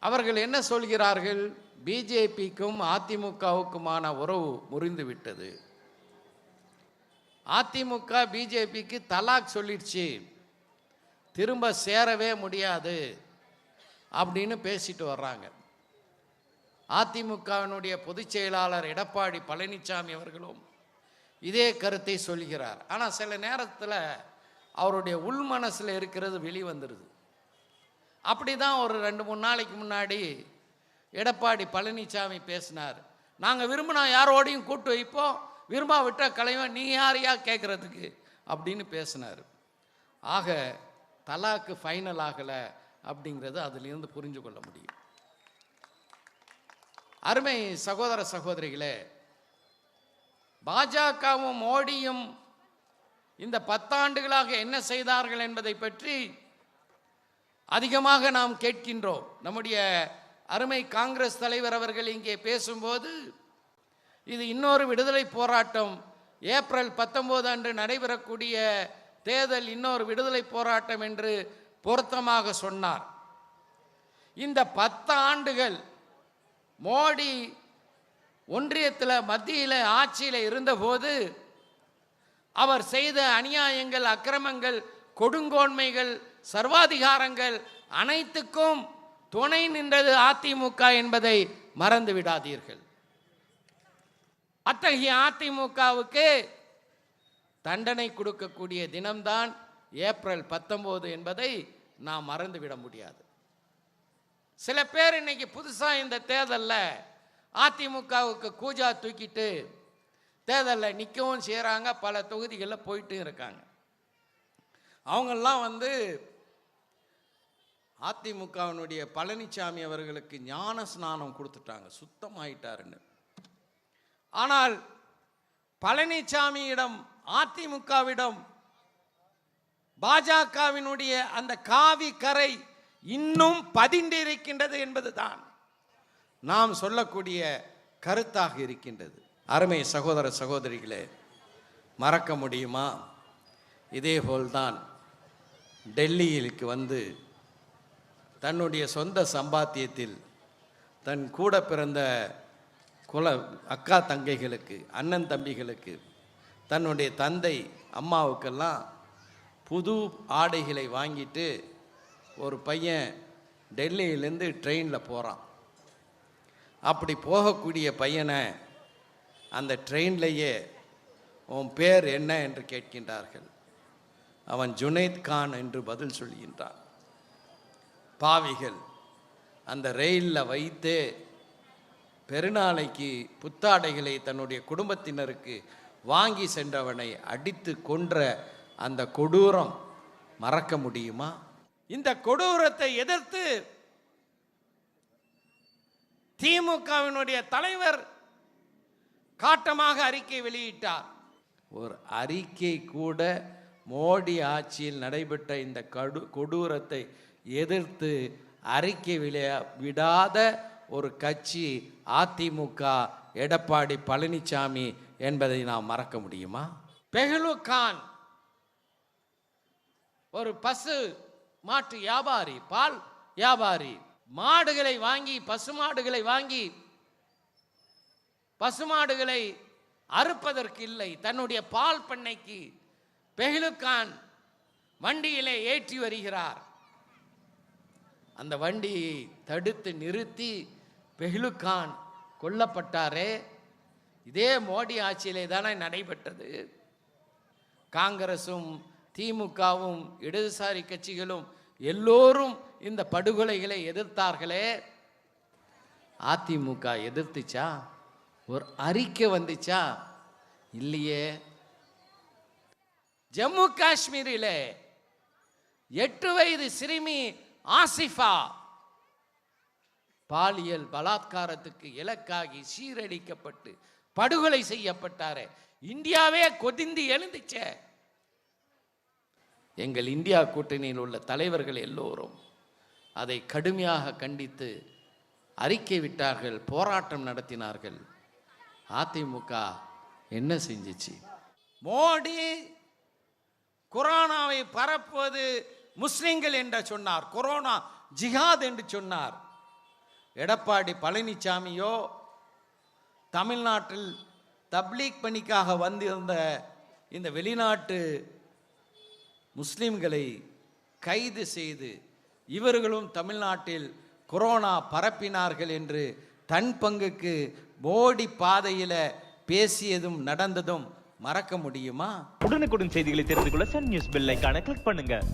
அவர்கள் என்ன சொல்கிறார்கள்? பிஜேபிக்கும் அதிமுகவுக்குமான உறவு முறிந்துவிட்டது. அதிமுக பிஜேபிக்கு தலாக் சொல்லிடுச்சு. திரும்ப சேரவே முடியாது அப்படின்னு பேசிட்டு வர்றாங்க. அதிமுகவினுடைய பொதுச் செயலாளர் எடப்பாடி பழனிசாமி அவர்களும் இதே கருத்தை சொல்கிறார். ஆனால் சில நேரத்தில் அவருடைய உள் மனசில் இருக்கிறது வெளிவந்துடுது அப்படி தான் ஒரு ரெண்டு மூணு நாளைக்கு முன்னாடி எடப்பாடி பழனிசாமி பேசினார். நாங்கள் விரும்பினா யாரோடையும் கூட்டு வைப்போம். விரும்பா விட்டால் கலைவன் நீ யாரையா கேட்குறதுக்கு அப்படின்னு பேசினார். ஆக தலாக்கு ஃபைனல் ஆகலை அப்படிங்கிறது அதிலிருந்து புரிஞ்சு கொள்ள முடியும். அருமை சகோதர சகோதரிகளே பாஜகவும் மோடியும் இந்த பத்தாண்டுகளாக என்ன செய்தார்கள் என்பதை பற்றி அதிகமாக நாம் கேட்கின்றோம். நம்முடைய அருமை காங்கிரஸ் தலைவர் அவர்கள் இங்கே பேசும்போது இது இன்னொரு விடுதலை போராட்டம். ஏப்ரல் பத்தொன்பது அன்று நடைபெறக்கூடிய தேர்தல் இன்னொரு விடுதலை போராட்டம் என்று பொருத்தமாக சொன்னார். இந்த பத்து ஆண்டுகள் மோடி ஒன்றியத்தில் மத்தியில் ஆட்சியில் இருந்தபோது அவர் செய்த அநியாயங்கள் அக்கிரமங்கள் கொடுங்கோன்மைகள் சர்வாதிகாரங்கள் அனைத்துக்கும் துணை நின்றது அதிமுக என்பதை மறந்து விடாதீர்கள். அத்தகைய அதிமுகவுக்கு தண்டனை கொடுக்கக்கூடிய தினம்தான் ஏப்ரல் பத்தொன்பது என்பதை நாம் மறந்துவிட முடியாது. சில பேர் இன்னைக்கு புதுசாக இந்த தேர்தலில் அதிமுகவுக்கு கூஜா தூக்கிட்டு தேர்தலில் நிற்கவும் செய்கிறாங்க பல தொகுதிகளில் போயிட்டும் இருக்காங்க. அவங்கெல்லாம் வந்து அதிமுகவினுடைய பழனிசாமி அவர்களுக்கு ஞான ஸ்நானம் கொடுத்துட்டாங்க. சுத்தமாயிட்டாருன்னு. ஆனால் பழனிசாமியிடம் அதிமுகவிடம் பாஜகவினுடைய அந்த காவி கரை இன்னும் பதிந்திருக்கின்றது என்பதுதான் நாம் சொல்லக்கூடிய கருத்தாக இருக்கின்றது. அருமை சகோதர சகோதரிகளே மறக்க முடியுமா? இதேபோல்தான் டெல்லியிலுக்கு வந்து தன்னுடைய சொந்த சம்பாத்தியத்தில் தன் கூட பிறந்த குல அக்கா தங்கைகளுக்கு அண்ணன் தம்பிகளுக்கு தன்னுடைய தந்தை அம்மாவுக்கெல்லாம் புது ஆடைகளை வாங்கிட்டு ஒரு பையன் டெல்லியிலேருந்து ட்ரெயினில் போகிறான் அப்படி போகக்கூடிய பையனை அந்த ட்ரெயின்லேயே உன் பேர் என்ன என்று கேட்கின்றார்கள். அவன் ஜுனைத் கான் என்று பதில் சொல்கின்றான். பாவிகள். அந்த ரயிலில் வைத்து பெருநாளைக்கு புத்தாடைகளை தன்னுடைய குடும்பத்தினருக்கு வாங்கி சென்றவனை அடித்து கொன்ற அந்த கொடூரம் மறக்க முடியுமா? இந்த கொடூரத்தை எதிர்த்து திமுகவினுடைய தலைவர் காட்டமாக அறிக்கை வெளியிட்டார். ஒரு அறிக்கை கூட மோடி ஆட்சியில் நடைபெற்ற இந்த கடு கொடூரத்தை எதிர்த்து அறிக்கை வெளிய விடாத ஒரு கட்சி அதிமுக எடப்பாடி பழனிசாமி என்பதை நாம் மறக்க முடியுமா? பெஹலு கான் ஒரு பசு மாட்டு வியாபாரி பால் வியாபாரி மாடுகளை வாங்கி பசுமாடுகளை வாங்கி பசுமாடுகளை அறுப்பதற்கு இல்லை. தன்னுடைய பால் பண்ணைக்கு பெஹ்லுகான் வண்டியிலே ஏற்றி வருகிறார். அந்த வண்டியை தடுத்து நிறுத்தி பெஹ்லுக்கான் கொல்லப்பட்டாரே. இதே மோடி ஆட்சியிலே தானே நடைபெற்றது. காங்கிரசும் திமுகவும் இடதுசாரி கட்சிகளும் எல்லோரும் இந்த படுகொலைகளை எதிர்த்தார்களே. அதிமுக எதிர்த்துச்சா? ஒரு அறிக்கை வந்துச்சா? இல்லையே. ஜம்மு காஷ்மீரில் எட்டு வயது சிறுமி ஆசிஃபா. பாலியல் பலாத்காரத்துக்கு இலக்காகி சீரழிக்கப்பட்டு படுகொலை செய்யப்பட்டாரே. இந்தியாவே கொதிந்து எழுந்துச்சே. எங்கள் இந்தியா கூட்டணியில் உள்ள தலைவர்கள் எல்லோரும் அதை கடுமையாக கண்டித்து அறிக்கை விட்டார்கள் போராட்டம் நடத்தினார்கள். அதிமுக என்ன செஞ்சிச்சு? மோடி குரானாவை பரப்புவது முஸ்லிம்கள் என்று சொன்னார் கொரோனா ஜிஹாத் என்று சொன்னார். எடப்பாடி பழனிசாமியோ தமிழ்நாட்டில் தப்லீக் பணிக்காக வந்திருந்த இந்த வெளிநாட்டு முஸ்லிம்களை கைது செய்து இவர்களும் தமிழ்நாட்டில் கொரோனா பரப்பினார்கள் என்று தன் பங்குக்கு போடி பாதையில் பேசியதும் நடந்ததும் மறக்க முடியுமா? உடனுக்குடன் செய்திகளை தெரிந்து கொள்ள சன் நியூஸ் பெல்லைக்கான கிளிக் பண்ணுங்கள்